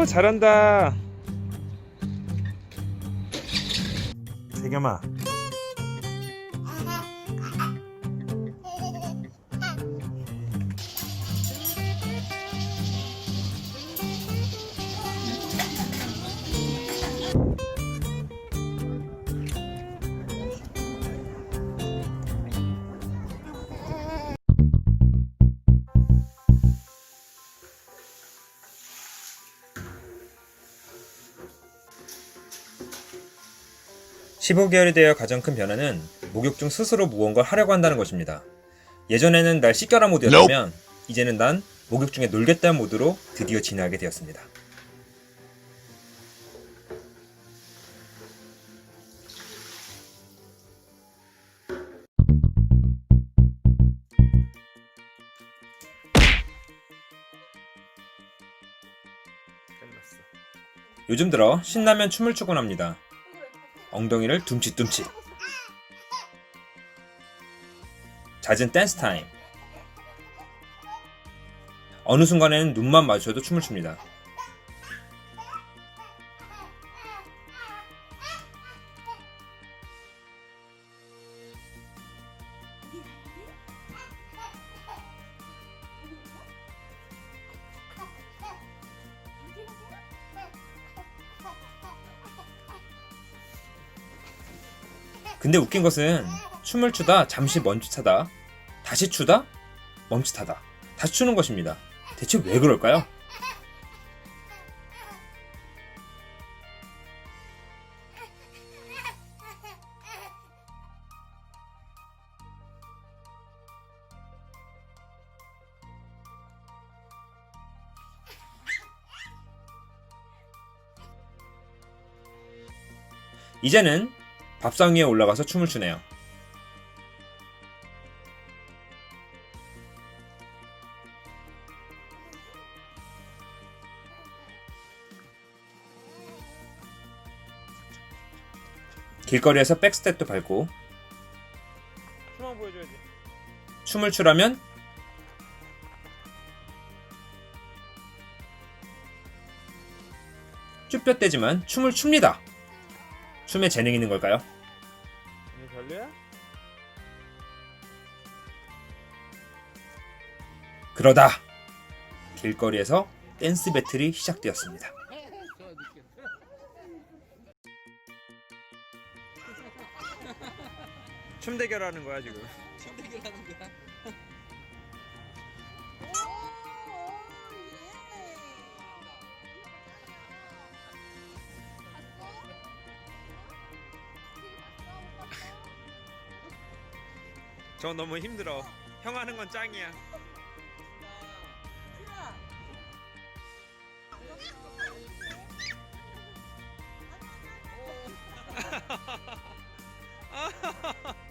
오 잘한다. 세겸아 (15개월이) 되어 가장 큰 변화는 목욕 중 스스로 무언가 하려고 한다는 것입니다. 예전에는 날 씻겨라 모드였다면 이제는 난 목욕 중에 놀겠다는 모드로 드디어 진화하게 되었습니다. 요즘 들어 신나면 춤을 추곤 합니다. 엉덩이를 둠칫둠칫. 잦은 댄스 타임. 어느 순간에는 눈만 마주쳐도 춤을 춥니다. 근데 웃긴 것은 춤을 추다 잠시 멈칫하다 다시 추다 멈칫하다 다시 추는 것입니다. 대체 왜 그럴까요? 이제는 밥상 위에 올라가서 춤을 추네요. 길거리에서 백스텝도 밟고. 춤을 추라면 쭈뼛대지만 춤을 춥니다. 춤에 재능 있는 걸까요? 이거 별로야? 그러다 길거리에서 댄스 배틀이 시작되었습니다. 춤 대결하는 거야 지금. 저 너무 힘들어. 형 하는 건 짱이야.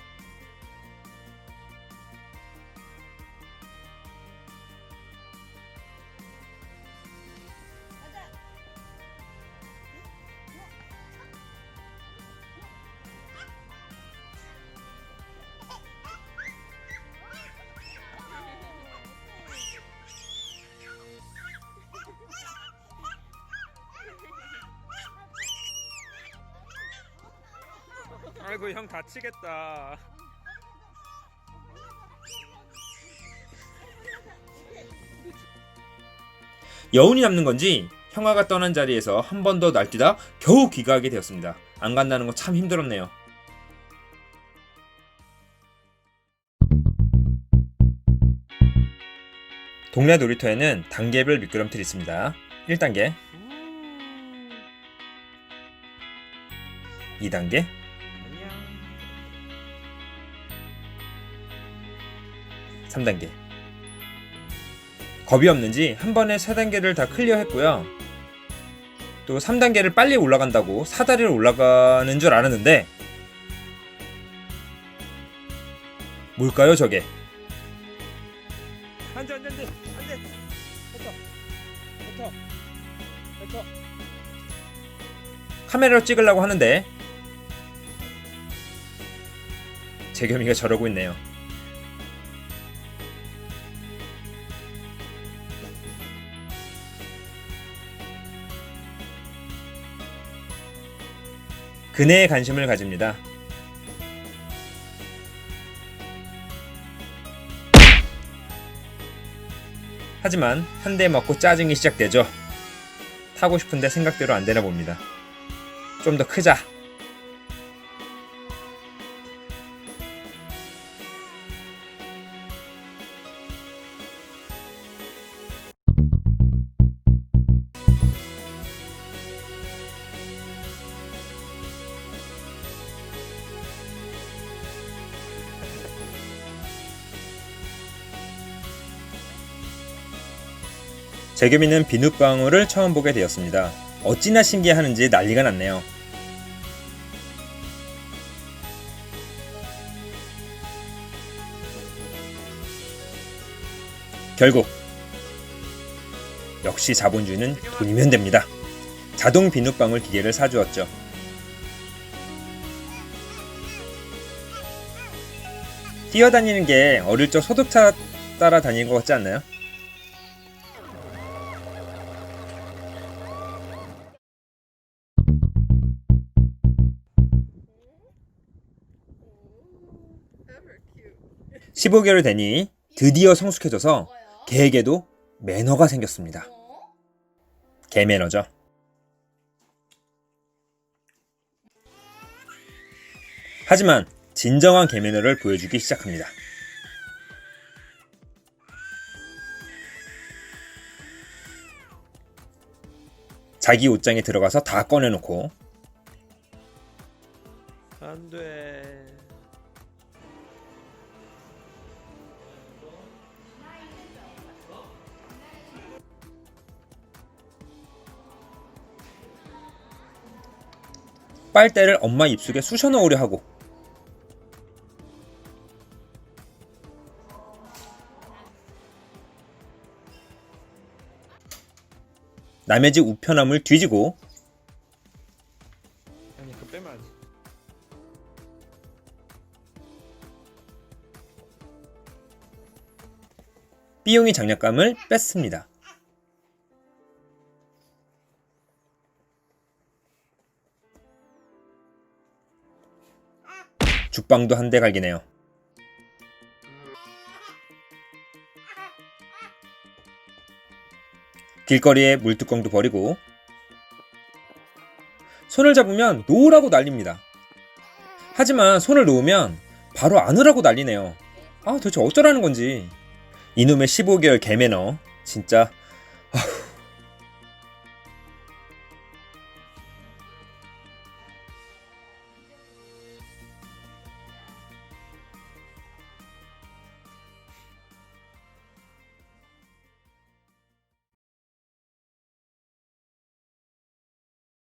아이고 형 다치겠다. 여운이 남는 건지 형아가 떠난 자리에서 한 번 더 날뛰다 겨우 귀가하게 되었습니다. 안 간다는 건참 힘들었네요. 동네 놀이터에는 단계별 미끄럼틀이 있습니다. 1단계, 2단계, 3단계. 겁이 없는지 한 번에 3단계를 다 클리어했고요. 또 3단계를 빨리 올라간다고 사다리를 올라가는 줄 알았는데 뭘까요 저게? 안돼 안돼 안돼 안돼. 뱉어 뱉어 뱉어. 카메라로 찍으려고 하는데 재겸이가 저러고 있네요. 그네에 관심을 가집니다. 하지만 한 대 맞고 짜증이 시작되죠. 타고 싶은데 생각대로 안 되나 봅니다. 좀 더 크자. 재겸이는 비눗방울을 처음 보게 되었습니다. 어찌나 신기해하는지 난리가 났네요. 결국 역시 자본주의는 돈이면 됩니다. 자동 비눗방울 기계를 사주었죠. 뛰어다니는 게 어릴 적 소득차 따라 다니는 것 같지 않나요? 15개월 되니 드디어 성숙해져서? 개에게도 매너가 생겼습니다. 어? 개 매너죠. 하지만 진정한 개 매너를 보여주기 시작합니다. 자기 옷장에 들어가서 다 꺼내놓고 안 돼. 빨대를 엄마 입속에 쑤셔 넣으려 하고 남의 집 우편함을 뒤지고 아니 그 빼면 안 돼. 삐용이 장난감을 뺐습니다. 죽방도 한 대 갈기네요. 길거리에 물뚜껑도 버리고 손을 잡으면 놓으라고 난립니다. 하지만 손을 놓으면 바로 안으라고 난리네요. 아 도대체 어쩌라는 건지. 이놈의 15개월 개매너 진짜 아휴